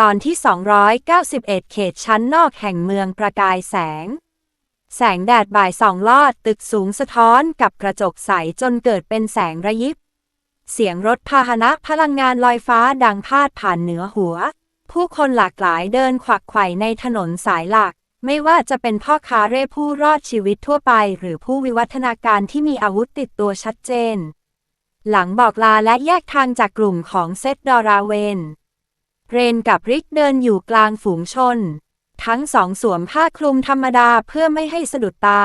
ตอนที่ 291 เขตชั้นนอกแห่งเมืองประกายแสง แสงแดดบ่ายสองลอดตึกสูงสะท้อนกับกระจกใสจนเกิดเป็นแสงระยิบ เสียงรถพาหนะพลังงานลอยฟ้าดังพาดผ่านเหนือหัว ผู้คนหลากหลายเดินขวักไขว่ในถนนสายหลัก ไม่ว่าจะเป็นพ่อค้าเร่ผู้รอดชีวิตทั่วไป หรือผู้วิวัฒนาการที่มีอาวุธติดตัวชัดเจน หลังบอกลาและแยกทางจากกลุ่มของเซตดอราเวน เรนกับริกเดินอยู่กลางฝูงชน ทั้งสองสวมผ้าคลุมธรรมดาเพื่อไม่ให้สะดุดตา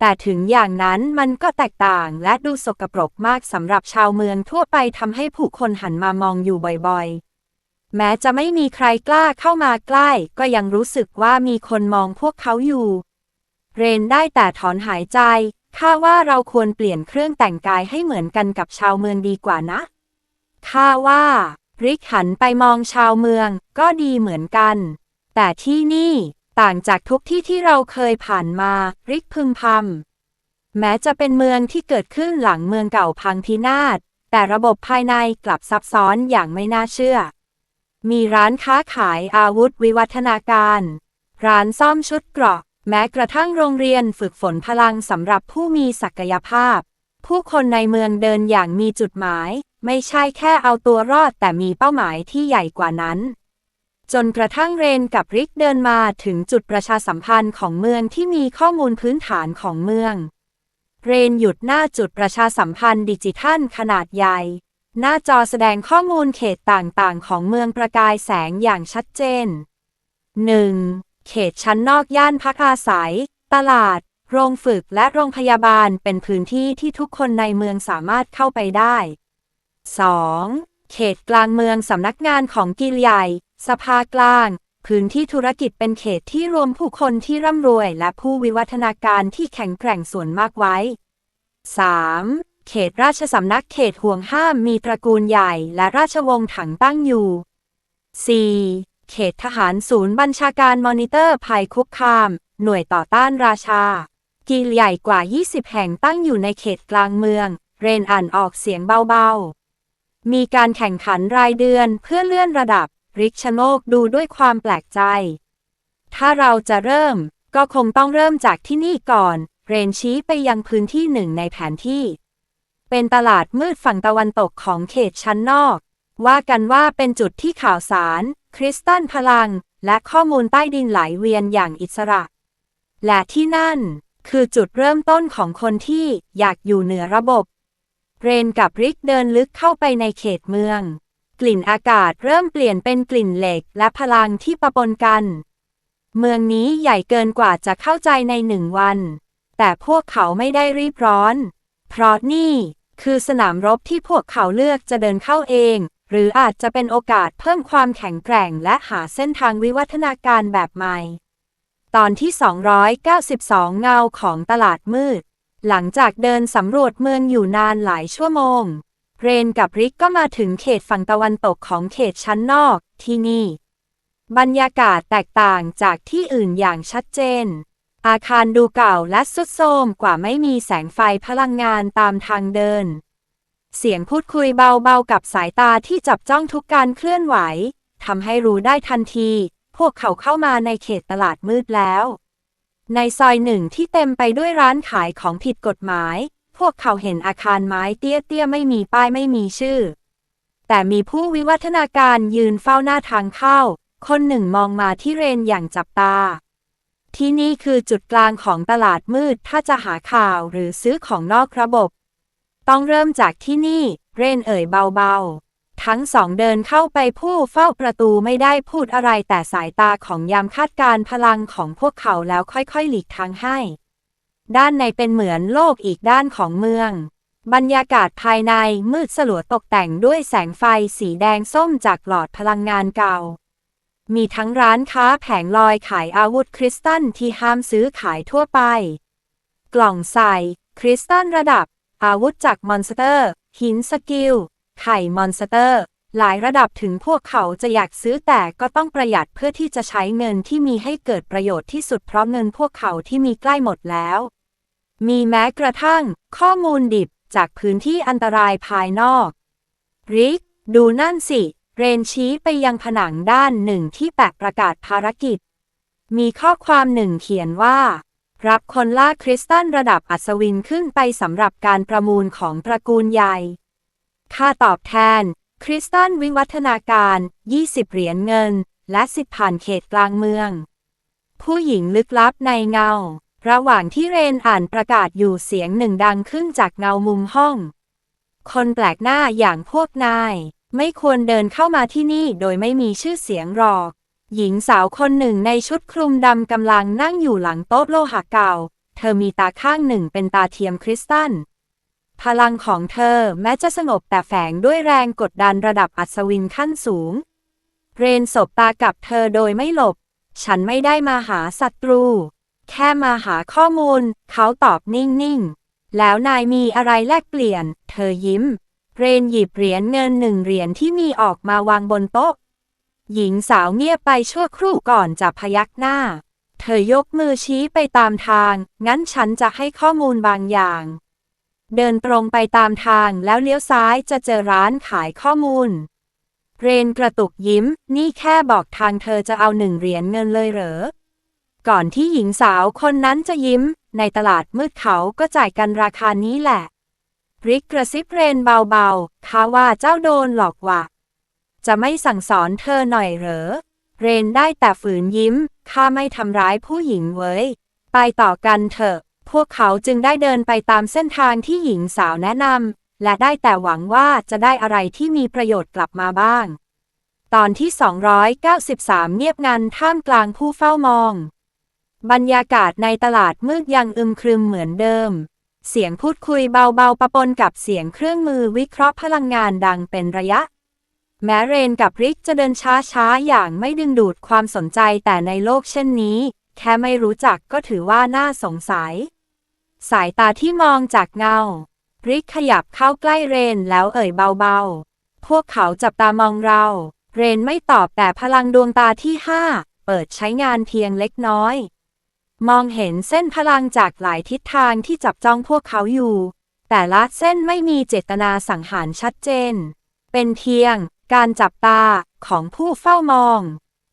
แต่ถึงอย่างนั้นมันก็แตกต่างและดูสกปรกมากสำหรับชาวเมืองทั่วไปทำให้ผู้คนหันมามองอยู่บ่อยๆ แม้จะไม่มีใครกล้าเข้ามาใกล้ ก็ยังรู้สึกว่ามีคนมองพวกเขาอยู่ เรนได้แต่ถอนหายใจข้าว่าเราควรเปลี่ยนเครื่องแต่งกายให้เหมือนกันกับชาวเมืองดีกว่านะข้าว่า ริกหันไปมองชาวเมือง ก็ดีเหมือนกัน แต่ที่นี่ต่างจากทุกที่ที่เราเคยผ่านมา ริกพึมพำแม้จะเป็นเมืองที่เกิดขึ้นหลังเมืองเก่าพังพินาศ แต่ระบบภายในกลับซับซ้อนอย่างไม่น่าเชื่อ มีร้านค้าขายอาวุธวิวัฒนาการ ร้านซ่อมชุดเกราะ แม้กระทั่งโรงเรียนฝึกฝนพลังสำหรับผู้มีศักยภาพ ผู้คนในเมืองเดินอย่างมีจุดหมาย ไม่ใช่แค่เอาตัวรอดแต่มีเป้าหมายที่ใหญ่กว่านั้น จนกระทั่งเรนกับริกเดินมาถึงจุดประชาสัมพันธ์ของเมืองที่มีข้อมูลพื้นฐานของเมือง เรนหยุดหน้าจุดประชาสัมพันธ์ดิจิทัลขนาดใหญ่ หน้าจอแสดงข้อมูลเขตต่างๆ ของเมืองประกายแสงอย่างชัดเจน 1. เขตชั้นนอกย่านพักอาศัย ตลาด โรงฝึกและโรงพยาบาลเป็นพื้นที่ที่ทุกคนในเมืองสามารถเข้าไปได้ 2. เขตกลางเมืองสำนักงานของกิลใหญ่ สภากลาง พื้นที่ธุรกิจเป็นเขตที่รวมผู้คนที่ร่ำรวย และผู้วิวัฒนาการที่แข็งแกร่งส่วนมากไว้ 3. เขตราชสำนักเขตห่วงห้ามมีตระกูลใหญ่และราชวงศ์ถังตั้งอยู่ 4. เขตทหารศูนย์บัญชาการมอนิเตอร์ภัยคุกคาม หน่วยต่อต้านราชา กิลใหญ่กว่า 20 แห่งตั้งอยู่ในเขตกลางเมือง เรนอ่านออกเสียงเบาๆ มีการแข่งขันรายเดือนเพื่อเลื่อนระดับ ริกชโนกดูด้วยความแปลกใจ ถ้าเราจะเริ่ม ก็คงต้องเริ่มจากที่นี่ก่อน เรนชี้ไปยังพื้นที่หนึ่งในแผนที่ เป็นตลาดมืดฝั่งตะวันตกของเขตชั้นนอก ว่ากันว่าเป็นจุดที่ข่าวสาร คริสตัลพลัง และข้อมูลใต้ดินไหลเวียนอย่างอิสระ และที่นั่น คือจุดเริ่มต้นของคนที่อยากอยู่เหนือระบบ เรนกับริกเดินลึกเข้าไปในเขตเมือง กลิ่นอากาศเริ่มเปลี่ยนเป็นกลิ่นเหล็กและพลังที่ปะปนกัน เมืองนี้ใหญ่เกินกว่าจะเข้าใจในหนึ่งวัน แต่พวกเขาไม่ได้รีบร้อน เพราะนี่คือสนามรบที่พวกเขาเลือกจะเดินเข้าเอง หรืออาจจะเป็นโอกาสเพิ่มความแข็งแกร่งและหาเส้นทางวิวัฒนาการแบบใหม่ ตอนที่ 292 เงาของตลาดมืด หลังจากเดินสำรวจเมืองอยู่นานหลายชั่วโมง เรนกับริกก็มาถึงเขตฝั่งตะวันตกของเขตชั้นนอกที่นี่ บรรยากาศแตกต่างจากที่อื่นอย่างชัดเจน อาคารดูเก่าและสุดโทรมกว่าไม่มีแสงไฟพลังงานตามทางเดิน เสียงพูดคุยเบาๆกับสายตาที่จับจ้องทุกการเคลื่อนไหวทำให้รู้ได้ทันที พวกเขาเข้ามาในเขตตลาดมืดแล้ว ในซอยหนึ่งที่เต็มไปด้วยร้านขายของผิดกฎหมาย พวกเขาเห็นอาคารไม้เตี้ยๆไม่มีป้ายไม่มีชื่อ แต่มีผู้วิวัฒนาการยืนเฝ้าหน้าทางเข้า คนหนึ่งมองมาที่เรนอย่างจับตา ที่นี่คือจุดกลางของตลาดมืดถ้าจะหาข่าวหรือซื้อของนอกระบบ ต้องเริ่มจากที่นี่ เรนเอ่ยเบาๆ ทั้งสองเดินเข้าไปผู้เฝ้าประตูไม่ได้พูดอะไรแต่สายตาของยามคาดการพลังของพวกเขาแล้วค่อยๆ หลีกทางให้ ด้านในเป็นเหมือนโลกอีกด้านของเมือง บรรยากาศภายในมืดสลัวตกแต่งด้วยแสงไฟสีแดงส้มจากหลอดพลังงานเก่า มีทั้งร้านค้าแผงลอยขายอาวุธคริสตัลที่ห้ามซื้อขายทั่วไป กล่องใส่ คริสตัลระดับ อาวุธจากมอนสเตอร์ หินสกิล ไข่มอนสเตอร์ หลายระดับถึงพวกเขาจะอยากซื้อแต่ก็ต้องประหยัดเพื่อที่จะใช้เงินที่มีให้เกิดประโยชน์ที่สุดเพราะเงินพวกเขาที่มีใกล้หมดแล้ว มีแม้กระทั่ง ข้อมูลดิบจากพื้นที่อันตรายภายนอก ริก ดูนั่นสิ เรนชี้ไปยังผนังด้านหนึ่งที่แปะประกาศภารกิจ มีข้อความหนึ่งเขียนว่า รับคนล่าคริสตัลระดับอัศวินขึ้นไปสำหรับการประมูลของตระกูลใหญ่ ค่าตอบแทน คริสตัลวิวัฒนาการ 20 เหรียญเงิน และสิทธิผ่านเขตกลางเมือง ผู้หญิงลึกลับในเงา ระหว่างที่เรนอ่านประกาศอยู่เสียงหนึ่งดังขึ้นจากเงามุมห้อง คนแปลกหน้าอย่างพวกนาย ไม่ควรเดินเข้ามาที่นี่โดยไม่มีชื่อเสียงหรอก หญิงสาวคนหนึ่งในชุดคลุมดำกำลังนั่งอยู่หลังโต๊ะโลหะเก่า เธอมีตาข้างหนึ่งเป็นตาเทียมคริสตัล พลังของเธอแม้จะสงบแต่แฝงด้วยแรงกดดันระดับอัศวินขั้นสูง เรนสบตากับเธอโดยไม่หลบ ฉันไม่ได้มาหาศัตรู แค่มาหาข้อมูล เขาตอบนิ่ง ๆ แล้วนายมีอะไรแลกเปลี่ยน เธอยิ้ม เรนหยิบเหรียญเงินหนึ่งเหรียญที่มีออกมาวางบนโต๊ะ หญิงสาวเงียบไปชั่วครู่ก่อนจะพยักหน้า เธอยกมือชี้ไปตามทาง งั้นฉันจะให้ข้อมูลบางอย่าง เดินตรงไปตามทางแล้วเลี้ยวซ้ายจะเจอร้านขายข้อมูล เรนกระตุกยิ้ม นี่แค่บอกทางเธอจะเอาหนึ่งเหรียญเงินเลยเหรอ ก่อนที่หญิงสาวคนนั้นจะยิ้ม ในตลาดมืดเขาก็จ่ายกันราคานี้แหละริกกระซิบเรนเบาๆข้าว่าเจ้าโดนหลอกว่ะ จะไม่สั่งสอนเธอหน่อยเหรอ เรนได้แต่ฝืนยิ้ม ข้าไม่ทำร้ายผู้หญิงเว้ย ไปต่อกันเถอะ พวกเขาจึงได้เดินไปตามเส้นทางที่หญิงสาวแนะนำ และได้แต่หวังว่าจะได้อะไรที่มีประโยชน์กลับมาบ้าง ตอนที่ 293 เงียบงันท่ามกลางผู้เฝ้ามอง บรรยากาศในตลาดมืดยังอึมครึมเหมือนเดิม เสียงพูดคุยเบาๆปะปนกับเสียงเครื่องมือวิเคราะห์พลังงานดังเป็นระยะแม้เรนกับริกจะเดินช้าๆ อย่างไม่ดึงดูดความสนใจแต่ในโลกเช่นนี้ แค่ไม่รู้จักก็ถือว่าน่าสงสัย สายตาที่มองจากเงา ริกขยับเข้าใกล้เรนแล้วเอ่ยเบาๆ พวกเขาจับตามองเรา เรนไม่ตอบแต่พลังดวงตาที่ห้าเปิดใช้งานเพียงเล็กน้อย มองเห็นเส้นพลังจากหลายทิศทางที่จับจ้องพวกเขาอยู่ แต่ละเส้นไม่มีเจตนาสังหารชัดเจน เป็นเพียงการจับตาของผู้เฝ้ามอง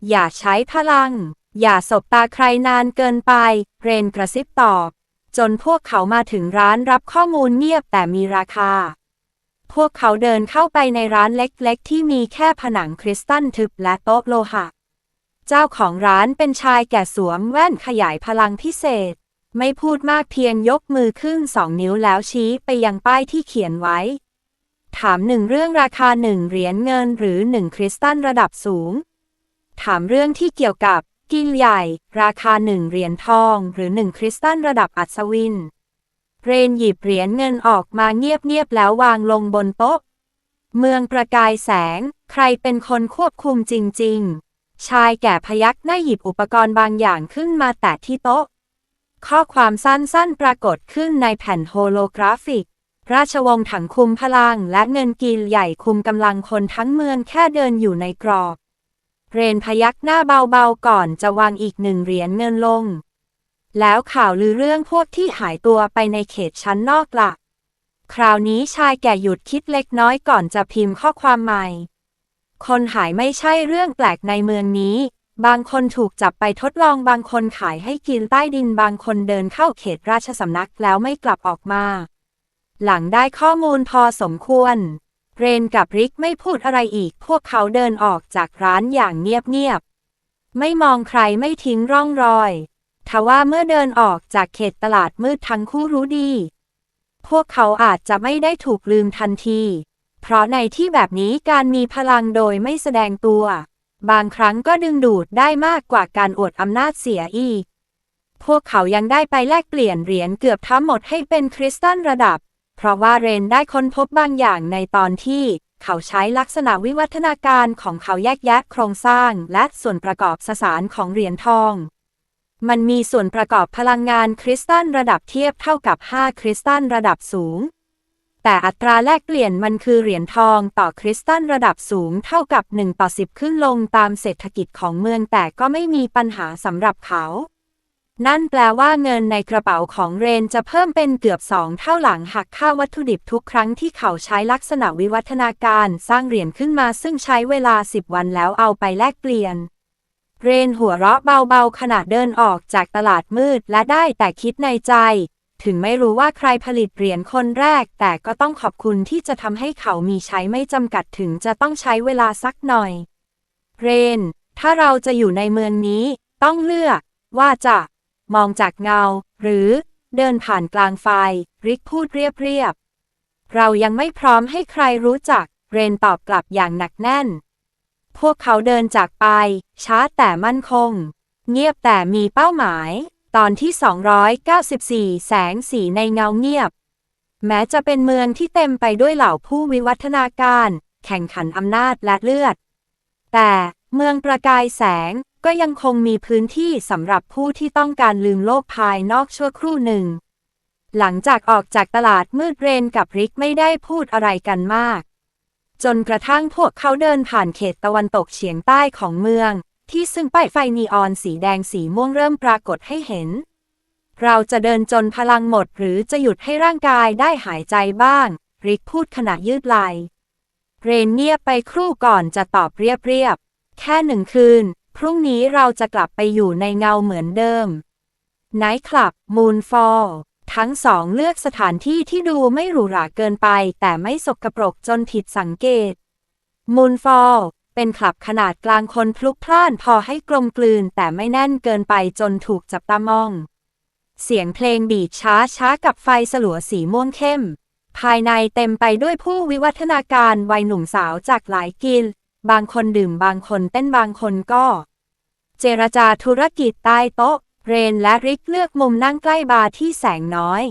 อย่าใช้พลัง อย่าสบตาใครนานเกินไป เรนกระซิบตอบ จนพวกเขามาถึงร้านรับข้อมูลเงียบแต่มีราคา พวกเขาเดินเข้าไปในร้านเล็กๆ ที่มีแค่ผนังคริสตัลทึบและโต๊ะโลหะ เจ้าของร้านเป็นชายแก่สวมแว่นขยายพลังพิเศษ ไม่พูดมากเพียงยกมือขึ้นสองนิ้วแล้วชี้ไปยังป้ายที่เขียนไว้ ถามหนึ่งเรื่องราคาหนึ่งเหรียญเงินหรือหนึ่งคริสตัลระดับสูง ถามเรื่องที่เกี่ยวกับ กินใหญ่ ราคาหนึ่งเหรียญทอง หรือหนึ่งคริสตัลระดับอัศวิน เรนหยิบเหรียญเงินออกมาเงียบๆแล้ววางลงบนโต๊ะ เมืองประกายแสง ใครเป็นคนควบคุมจริง ๆ ชายแก่พยักหน้าหยิบอุปกรณ์บางอย่างขึ้นมาแตะที่โต๊ะ ข้อความสั้นๆปรากฏขึ้นในแผ่นโฮโลกราฟิก ราชวงศ์ถังคุมพลังและเงินกีลใหญ่คุมกำลังคนทั้งเมืองแค่เดินอยู่ในกรอบ เรนพยักหน้าเบาๆก่อนจะวางอีกหนึ่งเหรียญเงินลง แล้วข่าวลือเรื่องพวกที่หายตัวไปในเขตชั้นนอกละคราวนี้ชายแก่หยุดคิดเล็กน้อยก่อนจะพิมพ์ข้อความใหม่ คนหายไม่ใช่เรื่องแปลกในเมืองนี้ บางคนถูกจับไปทดลองบางคนขายให้กินใต้ดินบางคนเดินเข้าเขตราชสำนักแล้วไม่กลับออกมา หลังได้ข้อมูลพอสมควร เรนกับริกไม่พูดอะไรอีก พวกเขาเดินออกจากร้านอย่างเงียบๆ ไม่มองใครไม่ทิ้งร่องรอย ทว่าเมื่อเดินออกจากเขตตลาดมืดทั้งคู่รู้ดี พวกเขาอาจจะไม่ได้ถูกลืมทันที เพราะในที่แบบนี้การมีพลังโดยไม่แสดงตัว บางครั้งก็ดึงดูดได้มากกว่าการอวดอำนาจเสียอีก พวกเขายังได้ไปแลกเปลี่ยนเหรียญเกือบทั้งหมดให้เป็นคริสตัลระดับ เพราะว่าเรนได้ค้นพบบางอย่างในตอนที่เขาใช้ลักษณะวิวัฒนาการของเขาแยกแยะโครงสร้างและส่วนประกอบสสารของเหรียญทอง มันมีส่วนประกอบพลังงานคริสตัลระดับเทียบเท่ากับ 5 คริสตัลระดับสูง แต่อัตราแลกเปลี่ยนมันคือเหรียญทองต่อคริสตัลระดับสูงเท่ากับ 1 ต่อ 10 ขึ้นลงตามเศรษฐกิจของเมืองแต่ก็ไม่มีปัญหาสำหรับเขา นั่นแปลว่าเงินในกระเป๋าของเรนจะเพิ่มเป็นเกือบสองเท่าหลังหักค่าวัตถุดิบทุกครั้งที่เขาใช้ลักษณะวิวัฒนาการสร้างเหรียญขึ้นมาซึ่งใช้เวลา 10 วันแล้วเอาไปแลกเปลี่ยน เรนหัวเราะเบาๆขณะเดินออกจากตลาดมืดและได้แต่คิดในใจ ถึงไม่รู้ว่าใครผลิตเหรียญคนแรก แต่ก็ต้องขอบคุณที่จะทำให้เขามีใช้ไม่จำกัดถึงจะต้องใช้เวลาสักหน่อย เรน ถ้าเราจะอยู่ในเมืองนี้ ต้องเลือก ว่าจะ มองจากเงา หรือเดินผ่านกลางไฟ ริกพูดเรียบๆ เรายังไม่พร้อมให้ใครรู้จัก เรนตอบกลับอย่างหนักแน่น พวกเขาเดินจากไป ช้าแต่มั่นคง เงียบแต่มีเป้าหมาย ตอนที่ 294 แสงสีในเงาเงียบ แม้จะเป็นเมืองที่เต็มไปด้วยเหล่าผู้วิวัฒนาการ แข่งขันอำนาจและเลือด แต่เมืองประกายแสง ก็ยังคงมีพื้นที่สำหรับผู้ที่ต้องการลืมโลกภายนอกชั่วครู่หนึ่ง หลังจากออกจากตลาดมืดเรนกับริกไม่ได้พูดอะไรกันมาก จนกระทั่งพวกเขาเดินผ่านเขตตะวันตกเฉียงใต้ของเมือง ที่ซึ่งป้ายไฟนีออนสีแดงสีม่วงเริ่มปรากฏให้เห็น เราจะเดินจนพลังหมดหรือจะหยุดให้ร่างกายได้หายใจบ้าง ริกพูดขณะยืดไหลเรนเงียบไปครู่ก่อนจะตอบเรียบๆแค่หนึ่งคืน พรุ่งนี้เราจะกลับไปอยู่ในเงาเหมือนเดิมไนท์คลับมูนฟอลทั้งสองเลือกสถานที่ที่ดูไม่หรูหราเกินไป แต่ไม่สกปรกจนผิดสังเกตมูนฟอลเป็นคลับขนาดกลางคนพลุกพล่านพอให้กลมกลืน แต่ไม่แน่นเกินไปจนถูกจับตามอง เสียงเพลงบีดช้าช้ากับไฟสลัวสีม่วงเข้ม ภายในเต็มไปด้วยผู้วิวัฒนาการวัยหนุ่มสาวจากหลายกิล บางคนดื่มบางคนเต้นบางคนก็ เจรจาธุรกิจใต้โต๊ะ เรนและริกเลือกมุมนั่งใกล้บาร์ที่แสงน้อย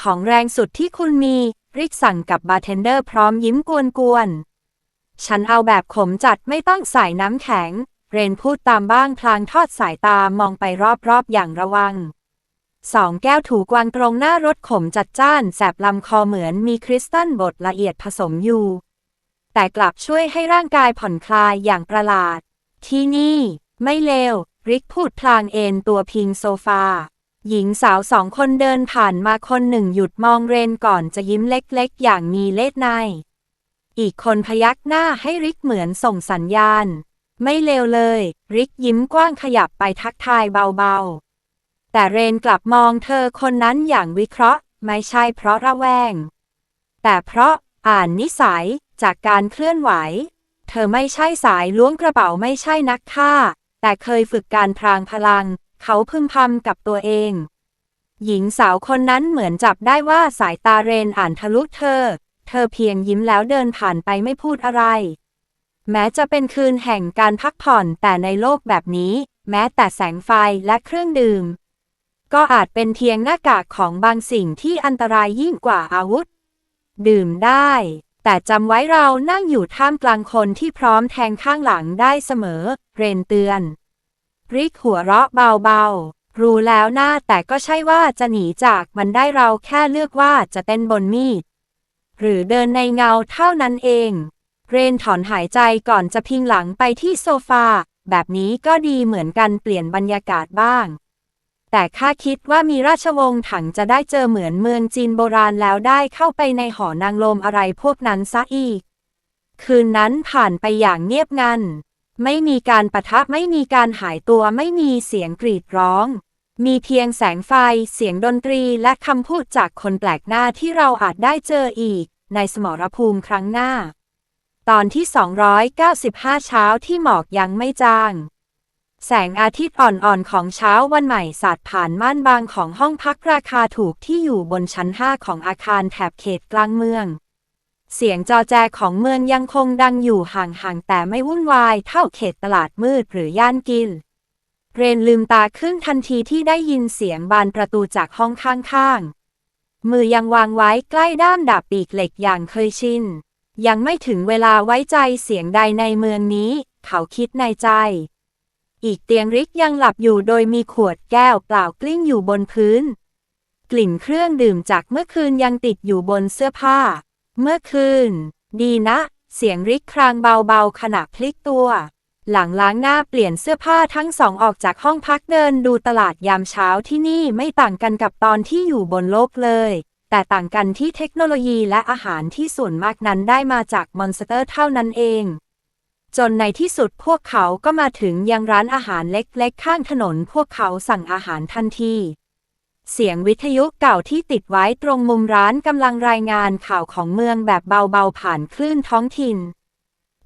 ของแรงสุดที่คุณมี ริกสั่งกับบาร์เทนเดอร์พร้อมยิ้มกวนๆ ฉันเอาแบบขมจัดไม่ต้องใส่น้ำแข็ง เรนพูดตามบ้างพลางทอดสายตามองไปรอบๆอย่างระวังสองแก้วถูกวางตรงหน้ารถขมจัดจ้าน แสบลำคอเหมือนมีคริสตัลบดละเอียดผสมอยู่ แต่กลับช่วยให้ร่างกายผ่อนคลายอย่างประหลาด ที่นี่ ไม่เลว ริกพูดพลางเอนตัวพิงโซฟา หญิงสาวสองคนเดินผ่านมาคนหนึ่งหยุดมองเรนก่อนจะยิ้มเล็กๆ อย่างมีเล่ห์ใน อีกคนพยักหน้าให้ริกเหมือนส่งสัญญาณ ไม่เลวเลย ริกยิ้มกว้างขยับไปทักทายเบาๆ แต่เรนกลับมองเธอคนนั้นอย่างวิเคราะห์ ไม่ใช่เพราะระแวง แต่เพราะอ่านนิสัย จากการเคลื่อนไหว เธอไม่ใช่สายล้วงกระเป๋าไม่ใช่นักฆ่า แต่เคยฝึกการพรางพลัง เขาพึมพำกับตัวเอง หญิงสาวคนนั้นเหมือนจับได้ว่าสายตาเรนอ่านทะลุเธอ เธอเพียงยิ้มแล้วเดินผ่านไปไม่พูดอะไร แม้จะเป็นคืนแห่งการพักผ่อนแต่ในโลกแบบนี้ แม้แต่แสงไฟและเครื่องดื่ม ก็อาจเป็นเพียงหน้ากากของบางสิ่งที่อันตรายยิ่งกว่าอาวุธ ดื่มได้ แต่จำไว้เรานั่งอยู่ท่ามกลางคนที่พร้อมแทงข้างหลังได้เสมอ เรนเตือน ริกหัวเราะเบาๆ รู้แล้วหน้าแต่ก็ใช่ว่าจะหนีจากมันได้เราแค่เลือกว่าจะเต้นบนมีด หรือเดินในเงาเท่านั้นเอง เรนถอนหายใจก่อนจะพิงหลังไปที่โซฟา แบบนี้ก็ดีเหมือนกันเปลี่ยนบรรยากาศบ้าง แต่ข้าคิดว่ามีราชวงศ์ถังจะได้เจอเหมือนเมืองจีนโบราณแล้วได้เข้าไปในหอนางลมอะไรพวกนั้นซะอีก คืนนั้นผ่านไปอย่างเงียบงัน ไม่มีการประทะไม่มีการหายตัวไม่มีเสียงกรีดร้อง มีเพียงแสงไฟ เสียงดนตรีและคำพูดจากคนแปลกหน้าที่เราอาจได้เจออีก ในสมรภูมิครั้งหน้า ตอนที่ 295 เช้าที่หมอกยังไม่จาง แสงอาทิตย์อ่อนๆของเช้าวันใหม่สาดผ่านม่านบางของห้องพักราคาถูกที่อยู่บนชั้น5ของอาคารแถบเขตกลางเมือง เสียงจอแจของเมืองยังคงดังอยู่ห่างๆแต่ไม่วุ่นวายเท่าเขตตลาดมืดหรือย่านกิลเรนลืมตาขึ้นทันทีที่ได้ยินเสียงบานประตูจากห้องข้างๆ มือยังวางไว้ใกล้ด้ามดาบปีกเหล็กอย่างเคยชิน ยังไม่ถึงเวลาไว้ใจเสียงใดในเมืองนี้ เขาคิดในใจ อีกเตียงริกยังหลับอยู่โดยมีขวดแก้วเปล่ากลิ้งอยู่บนพื้น กลิ่นเครื่องดื่มจากเมื่อคืนยังติดอยู่บนเสื้อผ้า เมื่อคืน ดีนะ เสียงริกครางเบาๆขณะพลิกตัว หลังล้างหน้าเปลี่ยนเสื้อผ้าทั้งสองออกจากห้องพักเดินดูตลาดยามเช้าที่นี่ไม่ต่างกันกับตอนที่อยู่บนโลกเลย แต่ต่างกันที่เทคโนโลยีและอาหารที่ส่วนมากนั้นได้มาจากมอนสเตอร์เท่านั้นเอง จนในที่สุดพวกเขาก็มาถึงยังร้านอาหารเล็กๆ ข้างถนนพวกเขาสั่งอาหารทันที เสียงวิทยุเก่าที่ติดไว้ตรงมุมร้านกำลังรายงานข่าวของเมืองแบบเบาๆ ผ่านคลื่นท้องถิ่น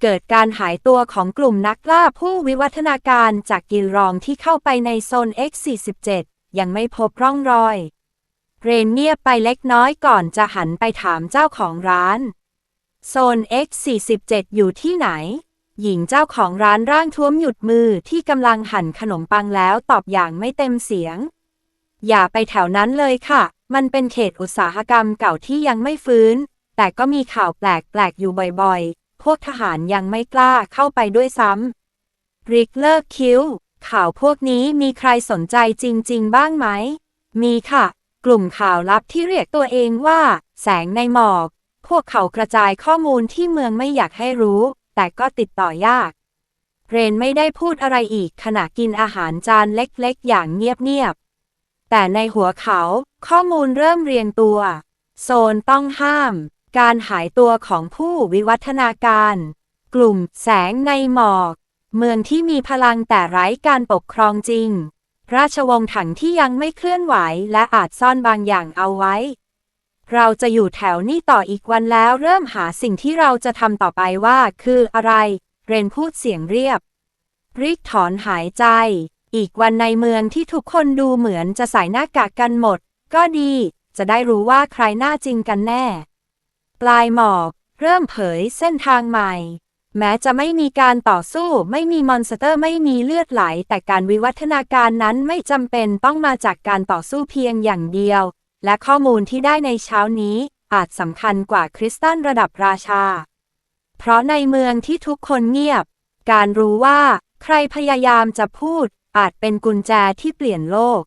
เกิดการหายตัวของกลุ่มนักล่าผู้วิวัฒนาการจากกิลรองที่เข้าไปในโซน X47 ยังไม่พบร่องรอย เรนเงียบไปเล็กน้อยก่อนจะหันไปถามเจ้าของร้าน โซน X47 อยู่ที่ไหน หญิงเจ้าของร้านร่างท้วมหยุดมือที่กำลังหั่นขนมปังแล้วตอบอย่างไม่เต็มเสียง อย่าไปแถวนั้นเลยค่ะ มันเป็นเขตอุตสาหกรรมเก่าที่ยังไม่ฟื้น แต่ก็มีข่าวแปลกๆอยู่บ่อยๆ พวกทหารยังไม่กล้าเข้าไปด้วยซ้ำริกเลิกคิ้ว ข่าวพวกนี้มีใครสนใจจริง ๆ บ้างไหม มีค่ะ กลุ่มข่าวลับที่เรียกตัวเองว่า แสงในหมอก พวกเขากระจายข้อมูลที่เมืองไม่อยากให้รู้ แต่ก็ติดต่อยาก เรนไม่ได้พูดอะไรอีกขณะกินอาหารจานเล็กๆ อย่างเงียบๆ แต่ในหัวเขาข้อมูลเริ่มเรียงตัว โซนต้องห้าม การหายตัวของผู้วิวัฒนาการ กลุ่มแสงในหมอก เมืองที่มีพลังแต่ไร้การปกครองจริง ราชวงศ์ถังที่ยังไม่เคลื่อนไหวและอาจซ่อนบางอย่างเอาไว้ เราจะอยู่แถวนี้ต่ออีกวันแล้วเริ่มหาสิ่งที่เราจะทำต่อไปว่า คืออะไร เรนพูดเสียงเรียบ ริกถอนหายใจ อีกวันในเมืองที่ทุกคนดูเหมือนจะใส่หน้ากากกันหมด ก็ดี จะได้รู้ว่าใครหน้าจริงกันแน่ ปลายหมอก เริ่มเผยเส้นทางใหม่ แม้จะไม่มีการต่อสู้ ไม่มีมอนสเตอร์ไม่มีเลือดไหล แต่การวิวัฒนาการนั้นไม่จำเป็นต้องมาจากการต่อสู้เพียงอย่างเดียว และข้อมูลที่ได้ในเช้านี้อาจสำคัญกว่าคริสตันระดับราชา เพราะในเมืองที่ทุกคนเงียบ การรู้ว่า ใครพยายามจะพูดอาจเป็นกุญแจที่เปลี่ยนโลก